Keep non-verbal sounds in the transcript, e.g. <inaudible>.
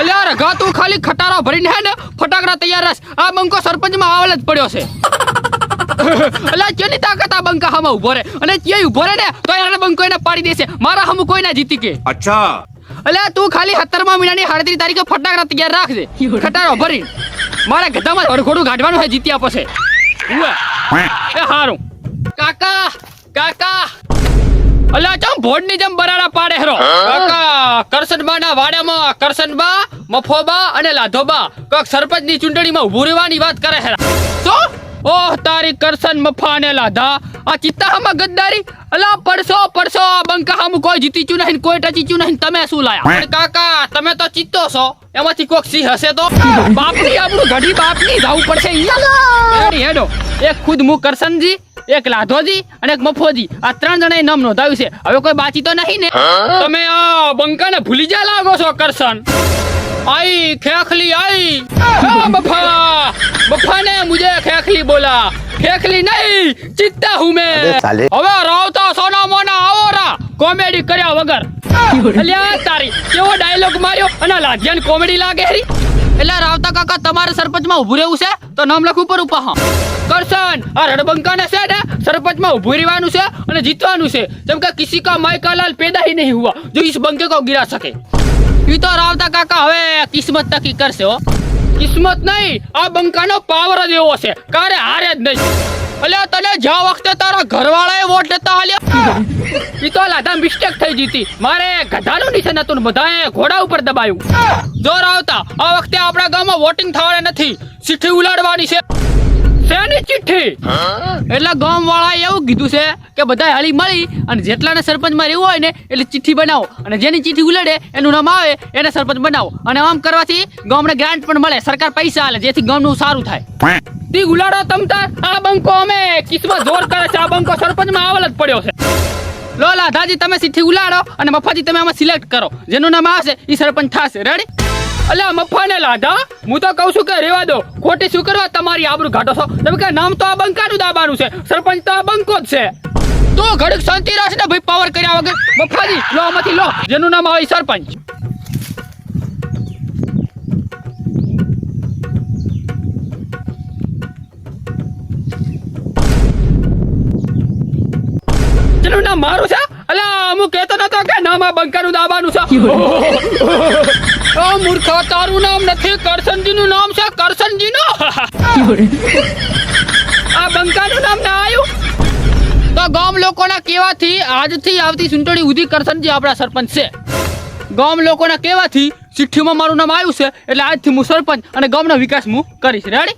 અલ્યા ગા તું ખાલી ખટારો ભરીને હે ને ફટાકડા તૈયાર રાખ. આ બંકો સરપંચમાં આવેલ જ પડ્યો છે. અલ્યા કેની તાકાત આ બંકા હામાં ઊભો રે અને ક્યાંય ઊભો રે ને તો એને બંકો એને પાડી દેશે. મારા હમ કોઈ ના જીતી કે. અચ્છા. અલ્યા તું ખાલી 17મા મહિનાની 38 તારીખે ફટાકડા તૈયાર રાખજે ખટારો ભરી મારા ગધામાં હરઘોડું ગાઢવાનું હે જીત્યા પછી. એ હારું. કાકા કાકા. અલ્યા ચમ ભોડની જેમ બરાડા પાડે હેરો? કાકા કરશનબા ના વાડામાં કરસનબા મફોબા અને લાધોબા. કોક સરપંચની ચૂંટણીમાં ઉભું રહેવાની વાત કરે હેરા ઓહ તારી કરસન મફાને લાધા. આ ચિત્તામાં ગદ્દારી? અલા પડશો પડશો આ બંકાહામુ કોઈ જીતી ચુ નહીં કોઈ ટચીચું નહીં તમે શું લાયા? પણ કાકા તમે તો ચિત્તો છો. એમાંથી કોક સી હશે તો? બાપની આપણું ઘડી બાપની જાવું પડશે હેડો એક ખુદ મુ કરસનજી એક લાધોજી અને એક મફોજી. આ ત્રણ જણા નામ નોંધાયું છે. હવે કોઈ બાચી તો નહીં ને? તમે આ બંકાને ભૂલી જા લાગો છો કરસન આઈ ખેખલી આઈ. <laughs> બફા ફેકલી બોલા. ફેકલી નહીં ચિત્તા હું મે. હવે રાવ તો સોના મોના આવો રા કોમેડી કર્યા વગર. અલ્યા તારી કેવો ડાયલોગ માર્યો? અને લાધ્યાન કોમેડી લાગે હરી? એટલે રાવતા કાકા તમારે સરપંચમાં ઊભું રહેવું છે? તો નામ લખું ઉપર ઉપા હા. કરશન આ રડબંકાને છે ને સરપંચમાં ઉભું રહેવાનું છે અને જીતવાનું છે. જેમ કે કિસી કા માયકા લાલ પેદા હી નહીં હુઆ. જો ઇસ બંકે કો ગિરા સકે ઈ તો રાવતા કાકા હવે કિસ્મત તકી કરશે હો. કિસ્મત નહીં. આ બંકાનો પાવર જ એવો છે. કારે હારે જ નહીં. અલ્યા તને જ્યાં વખતે તારા ઘરવાળાએ વોટ લેતા હાલ્યા? ઈ તો મિસ્ટેક થઈ જીતી મારે ગધાનું નિશાન હતું બધાએ ઘોડા ઉપર દબાયું. જોર આવતા. આ વખતે આપણા ગામમાં વોટિંગ થવાના નથી. ચીઠી ઉલાડવાની છે. શેની ચિઠ્ઠી? એટલે ગામ વાળા એવું કીધું છે કે બધા હળી મળી અને જેટલાને સરપંચમાં રહેવું હોય ને એટલે ચિઠ્ઠી બનાવો. અને જેની ચિઠ્ઠી ઉલડે, એનું નામ આવે, એને સરપંચ બનાવો. અને આમ કરવાથી ગામને ગ્રાન્ટ પણ મળે, સરકાર પૈસા આલે, જેથી ગામનું સારું થાય. તી ઉલાડો તમ તાર આ બંકો અમે. કિસ્મત જોર કરે છે, આ બંકો સરપંચમાં આવલ જ પડ્યો છે. લો લાધાજી, તમે ચિઠ્ઠી ઉલાડો અને મફાજી તમે આમાં સિલેક્ટ કરો. જેનું નામ આવશે એ સરપંચ થશે. રેડી અલ્યા મફાને લાધા હું તો કહું છું કે રેવા દો. ખોટી શું કરવા તમારી આબરૂ ઘાટો છો. તમે કે નામ તો આ બંકાનું દાબાનું છે. સરપંચ તો આ બંકો જ છે. તો ઘડીક શાંતિ રાખશે ને ભાઈ પાવર કર્યા વગર? મફાજી લો આમાંથી, લો. જેનું નામ આવે સરપંચ. જેનું નામ મારું છે? અલ્યા હું કહેતો નતો કે નામ બંકાનું દાબાનું છે. ઓ મૂર્ખા તારું નામ નથી કરશનજીનું નામ છે કરશનજીનું આ બંકાનું નામ ના આવ્યું? તો ગામ લોકોના કેવાથી આજથી આવતી ચૂંટણી ઉધી કરશનજી આપણા સરપંચ છે. ગામ લોકોના કેવાથી ચિઠ્ઠીમાં મારું નામ આવ્યું છે એટલે આજથી હું સરપંચ અને ગામનો વિકાસ હું કરીશ. રેડી